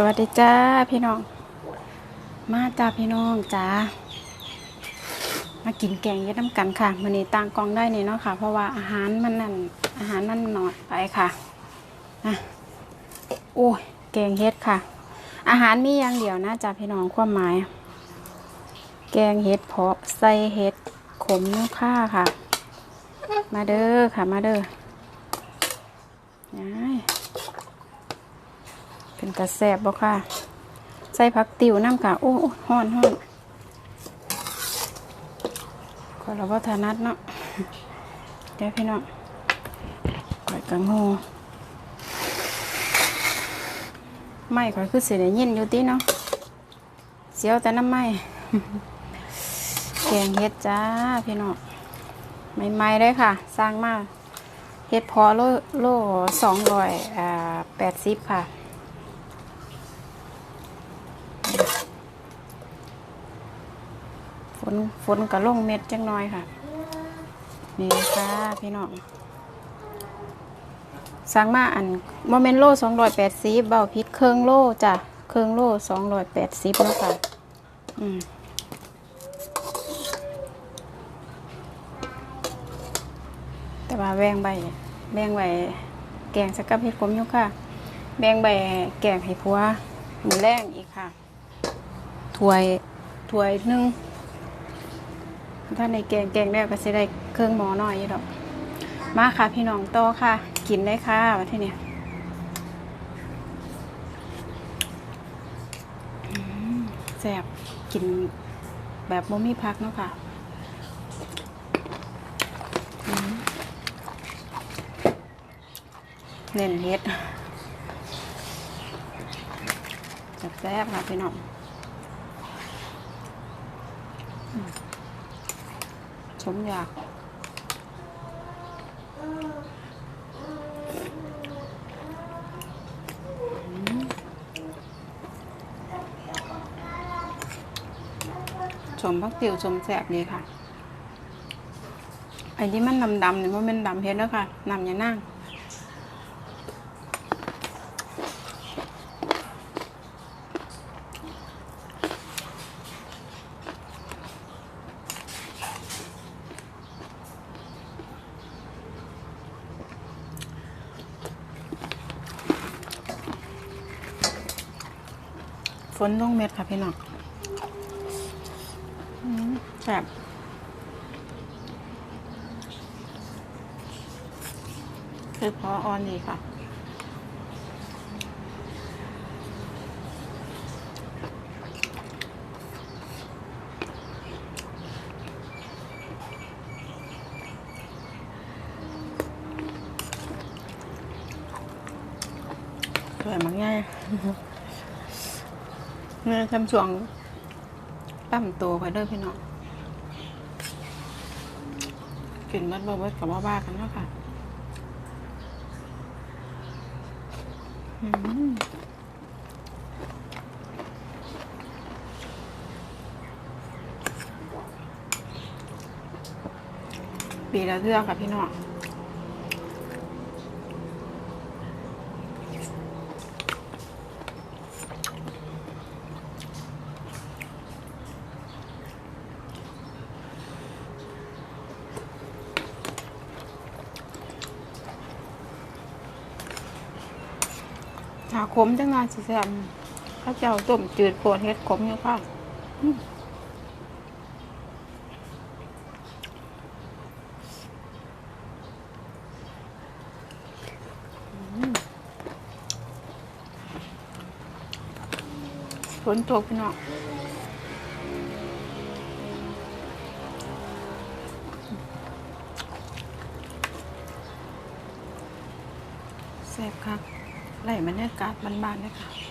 สวัสดีจ้าพี่น้อง มาจ้าพี่น้องจ้ามากินแกงเย็ดน้ำกันค่ะมันนี้ต่างกองได้นี่เนาะค่ะ เพราะว่าอาหารมันนั่นอาหารมันหน่อยไปค่ะนะโอ้ยแกงเฮ็ดค่ะ อาหารมีอย่างเดียวนะจ้าพี่น้องความหมาย แกงเฮ็ดเพาะใส่เฮ็ดขมนุ่ค่าค่ะ มาเด้อค่ะมาเด้อย้าย เป็นกระแสบบ่ค่ะ ใส่ผักติ๋วน้ำกะโอ้โอ้ฮ้อนฮ้อนก็เราว่าทานัดเนาะเดี๋ยวพี่น้องก่อยกังหูไม่ก่อยคือเสียเย็นอยู่ติเนาะเสียวแต่น้ำไม้แกงเฮ็ดจ้าพี่น้องใหม่ๆเลยค่ะ สร้างมากเฮ็ดพอโลโลสองร้อยอ่าแปดสิบค่ะ ฝนฝนก็ลงเม็ดจังน้อยค่ะ นี่ค่ะพี่น้องสั่งมาอันโมเมนโลสองร้อยแปดสิบเบาพิษเครื่องโลจ้ะเครื่องโลสองร้อยแปดสิบแล้วค่ะอืมแต่ว่าแบ่งใบแบ่งใบแกงสักับเห็ดขมอยู่ค่ะ แบ่งใบแกงให้ผัวหมูแรงอีกค่ะถ้วยถ้วยหนึ่ง ถ้าในแกงแกงแล้วก็จะได้เครื่องหมอหน่อยดอกมาค่ะพี่น้องโตค่ะ กินได้ค่ะวันที่นี้แซ่บกินแบบบ่มีพักเนาะค่ะเน้นเฮ็ดแซ่บค่ะพี่น้อง สมอยากสมพักติวสมแสบดีค่ะไอ้ที่มันดำๆเนี่ยมันเป็นดำเพชรแล้วค่ะนำอย่านั่ง ฝนลงเม็ดค่ะพี่น้องอืมแซ่บคือพอออนดีค่ะสวยมากง่าย เมื่อทำช่วงปั้มตัวไปเด้อพี่น้องกินมัดบ่เบิดกับว่าบ้ากันเนาะค่ะปีละเทื่อค่ะพี่น้อง หาขมจังงานสิแซมข้าเจ้าต้มจืดโพดเฮ็ดขมอยู่ค่ะฝนตกพี่น้องแซ่บครับ ไหลบรรยากาศบ้านๆเลยค่ะ